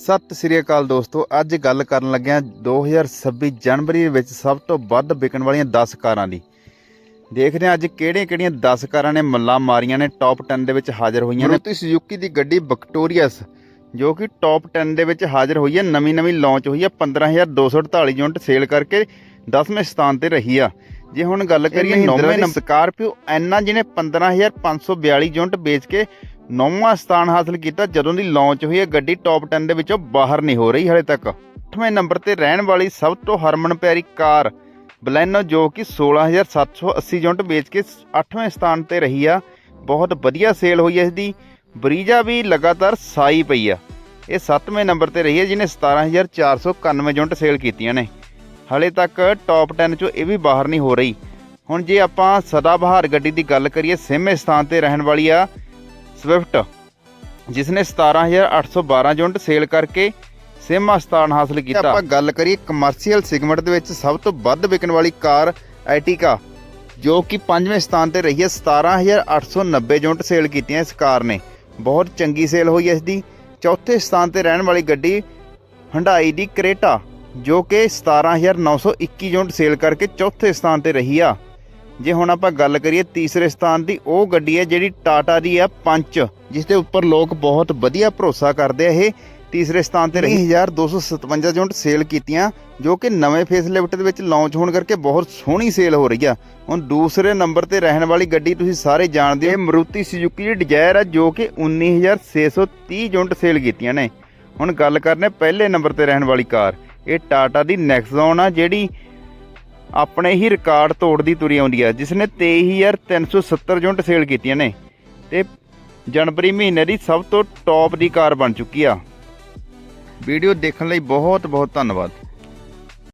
ਸਤਿ ਸ੍ਰੀ ਅਕਾਲ ਦੋਸਤੋ ਅੱਜ ਗੱਲ ਕਰਨ ਲੱਗਿਆ 2026 ਜਨਵਰੀ ਵਿੱਚ ਸਭ ਤੋਂ ਵੱਧ ਵਿਕਣ ਵਾਲੀਆਂ 10 ਕਾਰਾਂ ਦੀ। ਦੇਖਦੇ ਹਾਂ ਅੱਜ ਕਿਹੜੀਆਂ-ਕਿਹੜੀਆਂ 10 ਕਾਰਾਂ ਨੇ ਮੱਲਾ ਮਾਰੀਆਂ ਨੇ ਟੌਪ 10 ਦੇ ਵਿੱਚ ਹਾਜ਼ਰ ਹੋਈਆਂ ਨੇ। ਮਾਰੂਤੀ ਸੁਜ਼ੂਕੀ ਦੀ ਗੱਡੀ ਵਿਕਟੋਰੀਅਸ ਜੋ ਕਿ ਟੌਪ 10 ਦੇ ਵਿੱਚ ਹਾਜ਼ਰ ਹੋਈ ਹੈ ਨਵੀਂ-ਨਵੀਂ ਲਾਂਚ ਹੋਈ ਹੈ 15248 ਯੂਨਿਟ ਸੇਲ ਕਰਕੇ 10ਵੇਂ ਸਥਾਨ ਤੇ ਰਹੀ ਆ। ਜੇ ਹੁਣ ਗੱਲ ਕਰੀਏ 9ਵੇਂ ਨੰਬਰ ਸਕਾਰਪੀਓ ਐਨਾ ਜਿਹਨੇ 15542 ਯੂਨਿਟ ਵੇਚ ਕੇ ਨੌਵਾਂ ਸਥਾਨ ਹਾਸਲ ਕੀਤਾ ਜਦੋਂ ਦੀ ਲਾਂਚ ਹੋਈ ਹੈ, ਗੱਡੀ ਟੌਪ 10 ਦੇ ਵਿੱਚੋਂ ਬਾਹਰ ਨਹੀਂ ਹੋ ਰਹੀ ਹਲੇ ਤੱਕ। 8ਵੇਂ ਨੰਬਰ ਤੇ ਰਹਿਣ ਵਾਲੀ ਸਭ ਤੋਂ ਹਰਮਨ ਪਿਆਰੀ ਕਾਰ ਬਲੈਨੋ ਜੋ ਕਿ 16780 ਯੂਨਿਟ ਵੇਚ ਕੇ 8ਵੇਂ ਸਥਾਨ ਤੇ ਰਹੀ ਆ, ਬਹੁਤ ਵਧੀਆ ਸੇਲ ਹੋਈ ਹੈ ਇਸ ਦੀ। ਬਰੀਜਾ ਵੀ ਲਗਾਤਾਰ ਸਾਈ ਪਈ ਆ। ਇਹ 7ਵੇਂ ਨੰਬਰ ਤੇ ਰਹੀ ਹੈ ਜਿਹਨੇ 17491 ਯੂਨਿਟ ਸੇਲ ਕੀਤੀਆਂ ਨੇ। ਹਲੇ ਤੱਕ ਟੌਪ 10 ਚੋਂ ਇਹ ਵੀ ਬਾਹਰ ਨਹੀਂ ਹੋ ਰਹੀ। ਹੁਣ ਜੇ ਆਪਾਂ ਸਦਾ ਬਹਾਰ ਗੱਡੀ ਦੀ ਗੱਲ ਕਰੀਏ ਛੇਵੇਂ ਸਥਾਨ ਤੇ ਰਹਿਣ ਵਾਲੀ ਆ ਸਵਿਫਟ ਜਿਸ ਨੇ 17812 ਯੂਨਿਟ ਸੇਲ ਕਰਕੇ ਛੇਵਾਂ ਸਥਾਨ ਹਾਸਲ ਕੀਤਾ। ਆਪਾਂ ਗੱਲ ਕਰੀਏ ਕਮਰਸ਼ੀਅਲ ਸੈਗਮੈਂਟ ਦੇ ਵਿੱਚ ਸਭ ਤੋਂ ਵੱਧ ਵਿਕਣ ਵਾਲੀ ਕਾਰ ਐਟੀਕਾ ਜੋ ਕਿ ਪੰਜਵੇਂ ਸਥਾਨ ਤੇ ਰਹੀ ਹੈ। 17890 ਯੂਨਿਟ ਸੇਲ ਕੀਤੀਆਂ ਇਸ ਕਾਰ ਨੇ। ਬਹੁਤ ਚੰਗੀ ਸੇਲ ਹੋਈ ਹੈ ਇਸ ਦੀ ਚੌਥੇ ਸਥਾਨ ਤੇ ਰਹਿਣ ਵਾਲੀ ਗੱਡੀ ਹੰਡਾਈ ਦੀ ਕਰੇਟਾ ਜੋ ਕਿ 17921 ਯੂਨਿਟ ਸੇਲ ਕਰਕੇ ਚੌਥੇ ਸਥਾਨ ਤੇ ਰਹੀ ਆ। ਜੇ ਹੁਣ ਆਪਾਂ ਗੱਲ ਕਰੀਏ ਤੀਸਰੇ ਸਥਾਨ ਦੀ, ਉਹ ਗੱਡੀ ਹੈ ਜਿਹੜੀ ਟਾਟਾ ਦੀ ਆ ਪੰਚ ਜਿਸ ਦੇ ਉੱਪਰ ਲੋਕ ਬਹੁਤ ਵਧੀਆ ਭਰੋਸਾ ਕਰਦੇ ਆ। ਇਹ ਤੀਸਰੇ ਸਥਾਨ ਤੇ ਰਹੀ 1257 ਯੂਨਿਟ ਸੇਲ ਕੀਤੀਆਂ, ਜੋ ਕਿ ਨਵੇਂ ਫੇਸ ਲਿਫਟ ਦੇ ਵਿੱਚ ਲਾਂਚ ਹੋਣ ਕਰਕੇ ਬਹੁਤ ਸੋਹਣੀ ਸੇਲ ਹੋ ਰਹੀ ਆ। ਹੁਣ ਦੂਸਰੇ ਨੰਬਰ ਤੇ ਰਹਿਣ ਵਾਲੀ ਗੱਡੀ ਤੁਸੀਂ ਸਾਰੇ ਜਾਣਦੇ ਹੋ, ਇਹ ਮਰੂਤੀ ਸੁਜ਼ੂਕੀ ਦੀ ਡਿਜ਼ਾਇਰ ਆ, ਜੋ ਕਿ 19630 ਯੂਨਿਟ ਸੇਲ ਕੀਤੀਆਂ ਨੇ। ਹੁਣ ਗੱਲ ਕਰਨੇ ਪਹਿਲੇ ਨੰਬਰ ਤੇ ਰਹਿਣ ਵਾਲੀ ਕਾਰ, ਇਹ ਟਾਟਾ ਦੀ ਨੈਕਸਨ ਆ, ਜਿਹੜੀ ਆਪਣੇ ਹੀ ਰਿਕਾਰਡ ਤੋੜਦੀ ਤੁਰੀ ਆਉਂਦੀ ਆ ਜਿਸ ਨੇ 23370 ਯੂਨਿਟ ਸੇਲ ਕੀਤੀਆਂ ਨੇ। ਤੇ ਜਨਵਰੀ ਮਹੀਨੇ ਦੀ ਸਭ ਤੋਂ ਟੌਪ ਦੀ ਕਾਰ ਬਣ ਚੁੱਕੀ ਆ। ਵੀਡੀਓ ਦੇਖਣ ਲਈ ਬਹੁਤ ਬਹੁਤ ਧੰਨਵਾਦ।